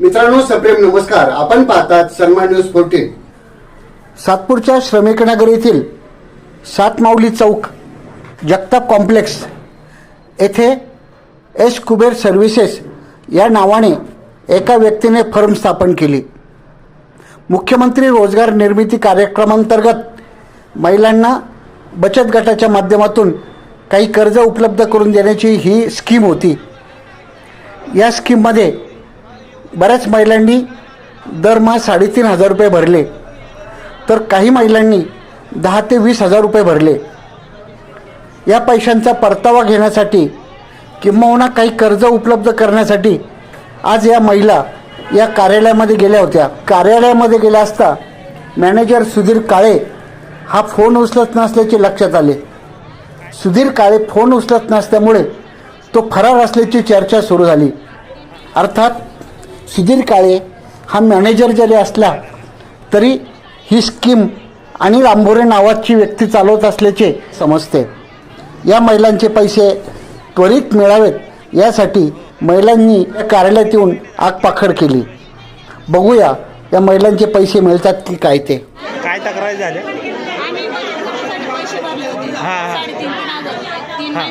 मित्रांनो सप्रेम नमस्कार. आपण पाहतात सन्मान न्यूज फोर्टीन सातपूरच्या श्रमिक नगर येथील सातमाऊली चौक जगताप कॉम्प्लेक्स येथे एस कुबेर सर्व्हिसेस या नावाने एका व्यक्तीने फर्म स्थापन केली. मुख्यमंत्री रोजगार निर्मिती कार्यक्रमांतर्गत महिलांना बचत गटाच्या माध्यमातून काही कर्ज उपलब्ध करून देण्याची ही स्कीम होती. या स्कीममध्ये बऱ्याच महिलांनी दरमहा साडेतीन हजार रुपये भरले. तर काही महिलांनी दहा ते वीस हजार रुपये भरले. या पैशांचा परतावा घेण्यासाठी किंबहुना काही कर्ज उपलब्ध करण्यासाठी आज या महिला या कार्यालयामध्ये गेल्या होत्या. कार्यालयामध्ये गेल्या असता मॅनेजर सुधीर काळे हा फोन उचलत नसल्याचे लक्षात आले. सुधीर काळे फोन उचलत नसल्यामुळे तो फरार असल्याची चर्चा सुरू झाली. अर्थात सुधीर काळे हा मॅनेजर जरी असला तरी ही स्कीम आणि रांभोरे नावाची व्यक्ती चालवत असल्याचे समजते. या महिलांचे पैसे त्वरित मिळावेत यासाठी महिलांनी या कार्यालयात येऊन आगपाखड केली. बघूया या महिलांचे पैसे मिळतात की काय ते. काय तक्रारी हा, हा. हा.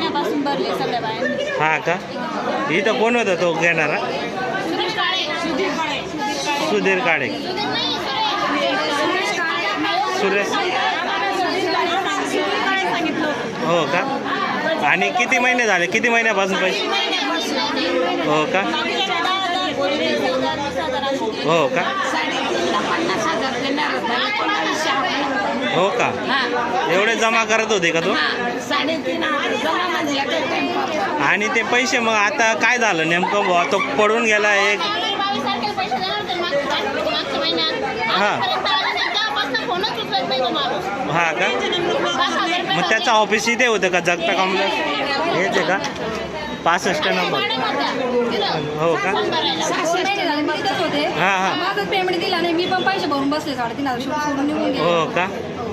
बायांनी हा का? इथं कोण होता तो घेणारा सुरेश काळे सुधीर काळे सुधीर काळे. सुरेश. हो का? आणि किती महिने झाले? किती महिन्यापासून पैसे? हो का? हो का? हो का? एवढे जमा करत होते का तू? आणि ते पैसे मग आता काय झालं नेमकं? तो पडून गेला एक. हा. हा का? मग त्याचं ऑफिस इथे होतं का? जगता कॉम्प्लेक्स हेच आहे का? पासष्ट नंबर. हो का? हा, हा. माझं पेमेंट दिला नाही. मी पण पैसे भरून बसले साडेतीन हजार. शेवटी सोडून निघून गेले. हो का?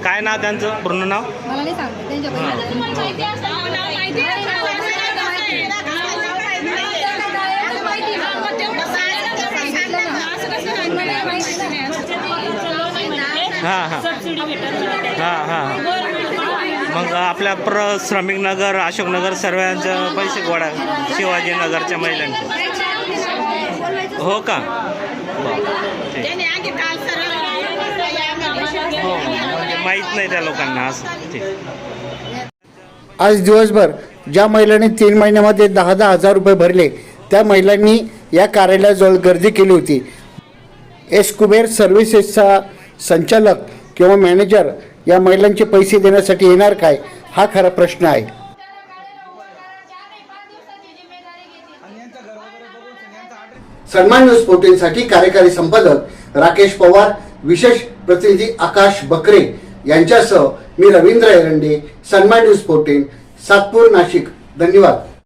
काय नाव त्यांचं? पूर्ण नाव? मला नाही सांगते. त्यांच्या. हां हां. हां हां मग आपल्या प्र श्रमिक नगर अशोकनगर सर्वांचं पैसे गोळा शिवाजीनगरच्या महिलांचे. हो का? बरं, हो म्हणजे माहीत नाही त्या लोकांना असं. ठीक आज दिवसभर ज्या महिलांनी तीन महिन्यामध्ये दहा दहा हजार रुपये भरले त्या महिलांनी या कार्यालयाजवळ गर्दी केली होती. एस कुबेर सर्व्हिसेसचा संचालक किंवा मॅनेजर या महिलांचे पैसे देण्यासाठी येणार काय हा खरा प्रश्न आहे. सन्मान न्यूज फोर्टीनसाठी कार्यकारी संपादक राकेश पवार विशेष प्रतिनिधी आकाश बकरे यांच्यासह मी रवींद्र एरंडे सन्मान न्यूज फोर्टीन सातपूर नाशिक. धन्यवाद.